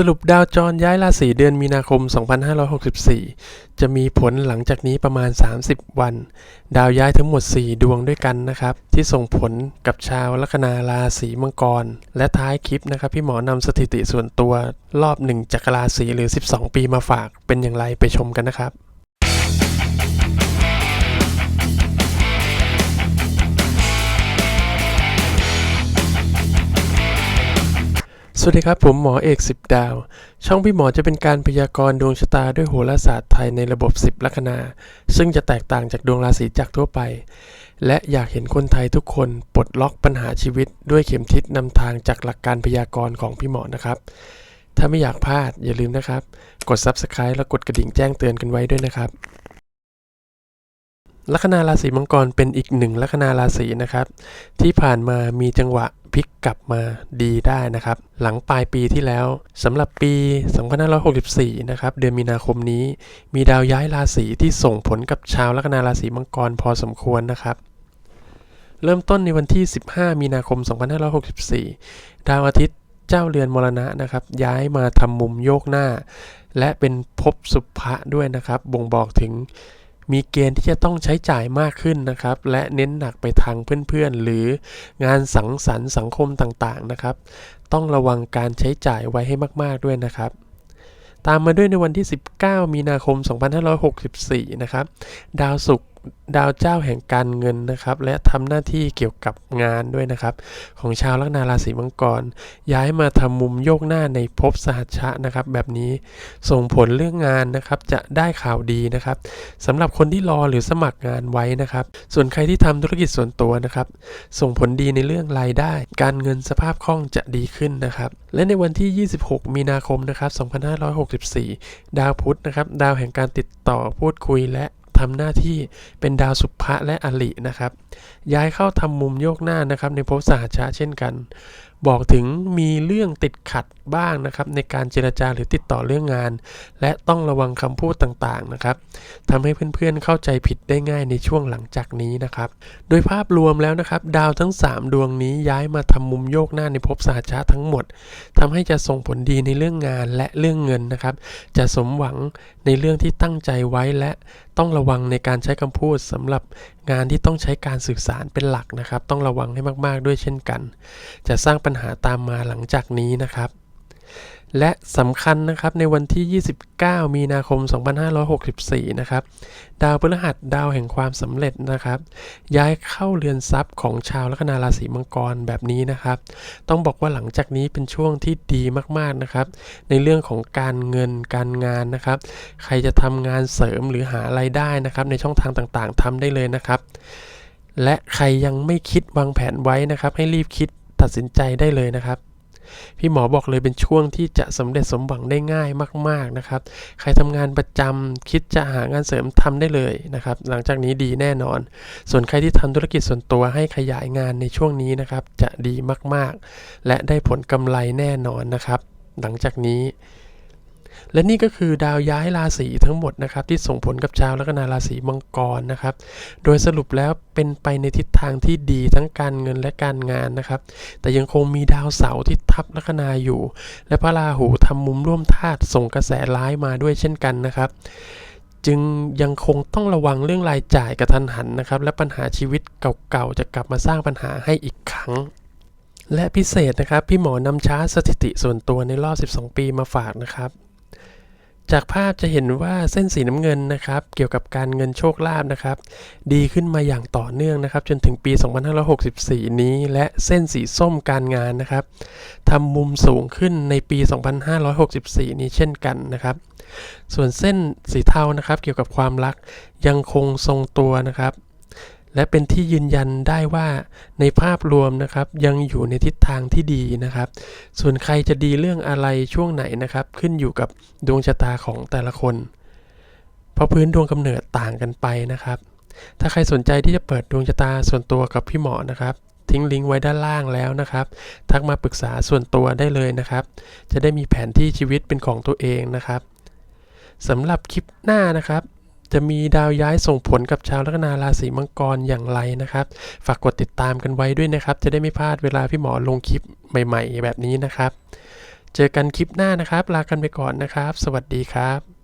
สรุปดาวจรย้ายราศีเดือนมีนาคม 2564 จะมีผลหลังจากนี้ประมาณ 30 วัน ดาวย้ายทั้งหมด 4 ดวงด้วยกันนะครับ ที่ส่งผลกับชาวลัคนาราศีมังกร และท้ายคลิปนะครับ พี่หมอนำสถิติส่วนตัวรอบ 1จักรราศีหรือ 12 ปีมาฝากเป็นอย่างไรไปชมกันนะครับ สวัสดีครับ ผมหมอเอกสิบดาว ช่องพี่หมอจะเป็นการพยากรณ์ดวงชะตาด้วยโหราศาสตร์ไทยในระบบ 10 ลัคนา ซึ่งจะแตกต่างจากดวงราศีจักทั่วไป และอยากเห็นคนไทยทุกคนปลดล็อกปัญหาชีวิต ด้วยเข็มทิศนำทางจากหลักการพยากรณ์ของพี่หมอนะครับ ถ้าไม่อยากพลาดอย่าลืมนะครับ กด Subscribe และกดกระดิ่งแจ้งเตือนกันไว้ด้วยนะครับ ลัคนาราศีมังกรเป็นอีกหนึ่งลัคนาราศีนะครับ ที่ผ่านมามีจังหวะพลิกกลับมาดีได้นะครับ หลังปลายปีที่แล้วสำหรับปี 2564 นะครับ เดือนมีนาคมนี้ มีดาวย้ายราศีที่ส่งผลกับชาวลัคนาราศีมังกรพอสมควรนะครับเริ่มต้นในวันที่ 15 มีนาคม 2564 ดาวอาทิตย์เจ้าเรือนมรณะนะครับ ย้ายมาทำมุมโยกหน้า และเป็นภพสุภะด้วยนะครับ บ่งบอกถึง มีเกณฑ์ที่จะต้องใช้จ่ายมากขึ้นนะครับ และเน้นหนักไปทางเพื่อนๆ หรืองานสังสรรค์สังคมต่างๆนะครับ ต้องระวังการใช้จ่ายไว้ให้มาก ๆด้วยนะครับตามมาด้วยในวันที่ 19 มีนาคม 2564 นะครับ ดาวศุกร์ ดาวเจ้าแห่งการเงินนะครับ และทำหน้าที่เกี่ยวกับงานด้วยนะครับ ของชาวลัคนาราศีมังกร ย้ายมาทำมุมโยกหน้าในภพสหัชชะนะครับ แบบนี้ส่งผลเรื่องงานนะครับจะได้ข่าวดีนะครับสำหรับคนที่รอหรือสมัครงานไว้นะครับ ส่วนใครที่ทำธุรกิจส่วนตัวนะครับ ส่งผลดีในเรื่องรายได้ การเงินสภาพคล่องจะดีขึ้นนะครับ และในวันที่ 26 มีนาคมนะครับ2564 ดาวพุธนะครับ ดาวแห่งการติดต่อพูดคุยและ ทำหน้าที่เป็นดาวสุภะและอลินะครับ ย้ายเข้าทำมุมโยกหน้านะครับในภพสหชชะเช่นกันบอกถึงมีเรื่องติดขัดบ้างนะครับในการเจรจาหรือติดต่อเรื่องงาน และต้องระวังคำพูดต่างๆนะครับทำให้เพื่อนๆเข้าใจผิดได้ง่ายในช่วงหลังจากนี้นะครับ โดยภาพรวมแล้วนะครับ ดาวทั้ง 3 ดวงนี้ย้ายมาทำมุมโยกหน้าในภพสหัชชะทั้งหมดทำให้จะส่งผลดีในเรื่องงานและเรื่องเงินนะครับ จะสมหวังในเรื่องที่ตั้งใจไว้และต้องระวังในการใช้คำพูดสำหรับ งานที่ต้องใช้การสื่อสารเป็นหลักนะครับ ต้องระวังให้มาก ๆ ด้วยเช่นกัน จะสร้างปัญหาตามมาหลังจากนี้นะครับ และสำคัญนะครับในวันที่ 29 มีนาคม 2564 นะครับ ดาวพฤหัสดาวแห่งความสำเร็จนะครับ ย้ายเข้าเรือนทรัพย์ของชาวลัคนาราศีมังกรแบบนี้นะครับ ต้องบอกว่าหลังจากนี้เป็นช่วงที่ดีมากๆนะครับ ในเรื่องของการเงินการงานนะครับ ใครจะทำงานเสริมหรือหาไรายได้นะครับ ในช่องทางต่างๆทำได้เลยนะครับ และใครยังไม่คิดวางแผนไว้นะครับ ให้รีบคิดตัดสินใจได้เลยนะครับ พี่หมอบอกเลยเป็นช่วงที่จะสำเร็จสมหวังได้ง่ายมาก ๆนะครับ ใครทำงานประจำคิดจะหางานเสริมทำได้เลยนะครับ หลังจากนี้ดีแน่นอน ส่วนใครที่ทำธุรกิจส่วนตัวให้ขยายงานในช่วงนี้นะครับ จะดีมากๆ และได้ผลกำไรแน่นอนนะครับ หลังจากนี้ และนี่ก็คือดาวย้ายราศีทั้งหมดนะครับที่ส่งผลกับชาวลัคนาราศีมังกรนะครับ โดยสรุปแล้วเป็นไปในทิศทางที่ดีทั้งการเงินและการงานนะครับ แต่ยังคงมีดาวเสาร์ที่ทับลัคนาอยู่ และพระราหูทำมุมร่วมธาตุส่งกระแสร้ายมาด้วยเช่นกันนะครับจึงยังคงต้องระวังเรื่องรายจ่ายกระทันหันนะครับ และปัญหาชีวิตเก่าๆ จะกลับมาสร้างปัญหาให้อีกครั้ง และพิเศษนะครับ พี่หมอนำช้าสถิติส่วนตัวในรอบ 12 ปีมาฝากนะครับ จากภาพจะเห็นว่าเส้นสีน้ำเงินนะครับ เกี่ยวกับการเงินโชคลาภนะครับ ดีขึ้นมาอย่างต่อเนื่องนะครับ จนถึงปี 2564 นี้ และเส้นสีส้มการงานนะครับทำมุมสูงขึ้นในปี 2564 นี้เช่นกันนะครับ ส่วนเส้นสีเทานะครับ เกี่ยวกับความรักยังคงทรงตัวนะครับ และเป็นที่ยืนยันได้ว่าในภาพรวมนะครับยังอยู่ในทิศทางที่ดีนะครับ ส่วนใครจะดีเรื่องอะไรช่วงไหนนะครับ ขึ้นอยู่กับดวงชะตาของแต่ละคน เพราะพื้นดวงกำเนิดต่างกันไปนะครับ ถ้าใครสนใจที่จะเปิดดวงชะตาส่วนตัวกับพี่หมอนะครับ ทิ้งลิงก์ไว้ด้านล่างแล้วนะครับ ทักมาปรึกษาส่วนตัวได้เลยนะครับ จะได้มีแผนที่ชีวิตเป็นของตัวเองนะครับสำหรับคลิปหน้านะครับ จะมีดาวย้ายส่งผลกับชาวลัคนาราศีมังกรอย่างไรนะครับ ฝากกดติดตามกันไว้ด้วยนะครับ จะได้ไม่พลาดเวลาพี่หมอลงคลิปใหม่ ๆ แบบนี้นะครับ เจอกันคลิปหน้านะครับ ลากันไปก่อนนะครับ สวัสดีครับ